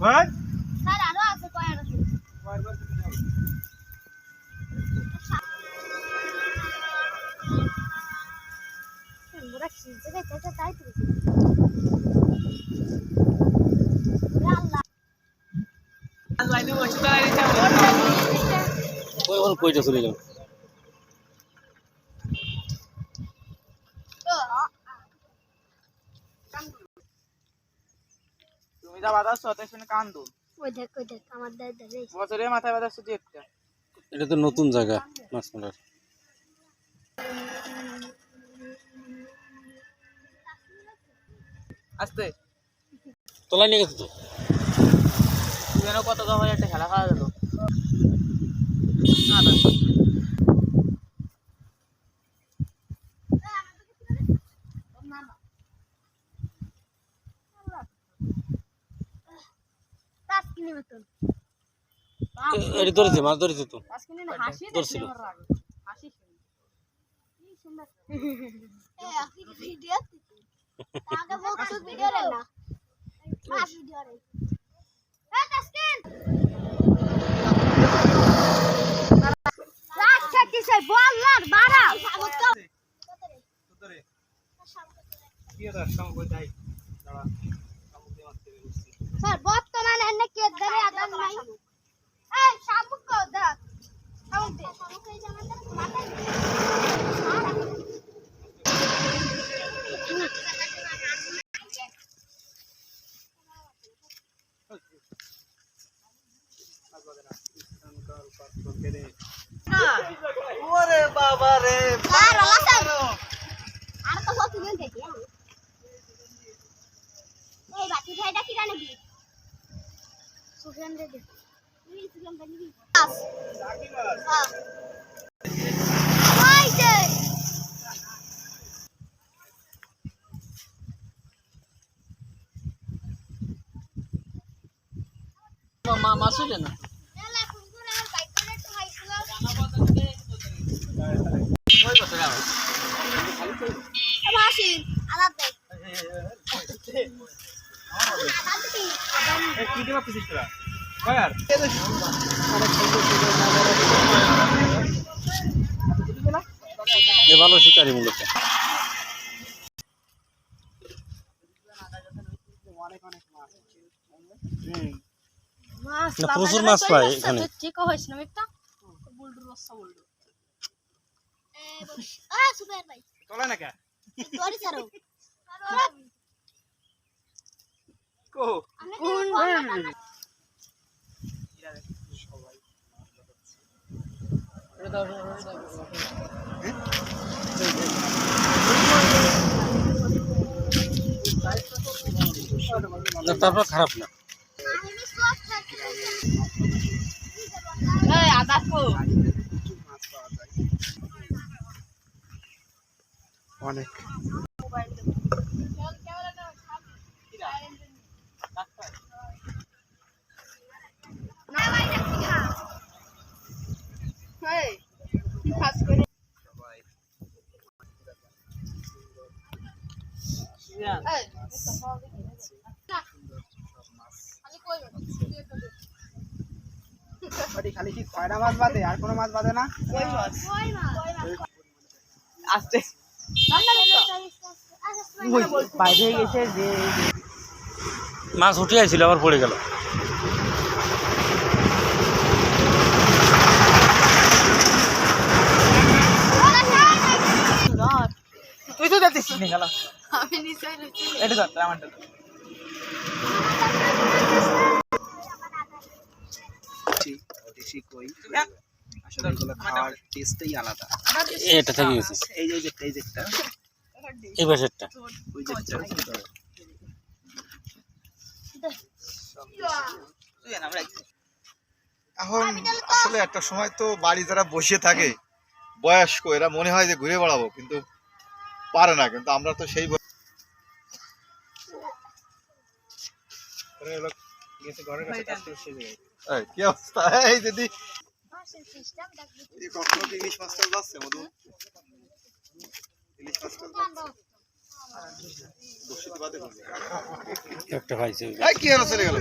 ভাই স্যার আরও আছে কয় আরও আছে? ওরা কি জায়গায় তাই তো আল্লাহ। ওই চলে গেল তুমি যা বাজাচ্ছ তাই শুনে কান্দো ওই দেখ ওই দেখ আমার দাদা রে বছরে মাথায় বাজাচ্ছ তুই একটা। এটা তো নতুন জায়গা মাছ মারার। আস্তে। তোলাই নিয়ে গেছে তো? কত দফায় একটা খেলা খাওয়া গেল। পাঁচ কিলো মতন এটা ধরেছে মাছ ধরেছে তো। ধরছিল। হাসি এ আপনি কি ভিডিও আগে বলছো ভিডিও রে না পাঁচ ভিডিও রে এ তাসকিন রাখছে কিসে বললার বাড়া স্যার বর্তমানে এনে কে ধরে আদান নাই? এই শামুক কো দাঁড়া শামুক দে। শামুক এই জামাটা মাথায় ওরে বাবা রে আর আলাসা আর তো কত দিন দেখি এই বাতি ভাইটা কি জানে কি সুফিয়ান রে দে তুই সুফিয়ান জানি কি হ্যাঁ ওই যে মাছ হইলে না এলা কোন করে আর বাইক করে তো হাইছিল মাসি আলাদ দে আলাদ দি কি দিবা পিছিস তোরা কয়ার এ ভালো শিকারি মূলত। প্রচুর মাছ পায় এখানে। ঠিক হইছ না একটা বুলডুর রসা বুলডুর এ আ সুপার ভাই তোলা না কে তোরি সারো কো কোন না তারপর খারাপ না। অনেক। মাছ আর কোনো মাছ না মাছ উঠে আইছিল আবার পড়ে গেল। তুই তো যাচ্ছিস নি গেল এটা ধর আমারটা দেশি কই? আসলে এগুলো খাওয়ার টেস্টই আলাদা। এটা থেকে গেছে এই যে যেটা এই যেটা এই পাশেরটা। ওই যেটা তুই জান, আমরা একটু- এখন আসলে একটা সময় তো বাড়ি যারা বসে থাকে বয়স্ক এরা মনে হয় যে ঘুরে বেড়াবো কিন্তু পারে না কিন্তু আমরা তো সেই কি অবস্থা? এই ইলিশ মাছটা যাচ্ছে মধু? ইলিশ মাছটা একটা পাইছে এই কি হলো চলে গেল?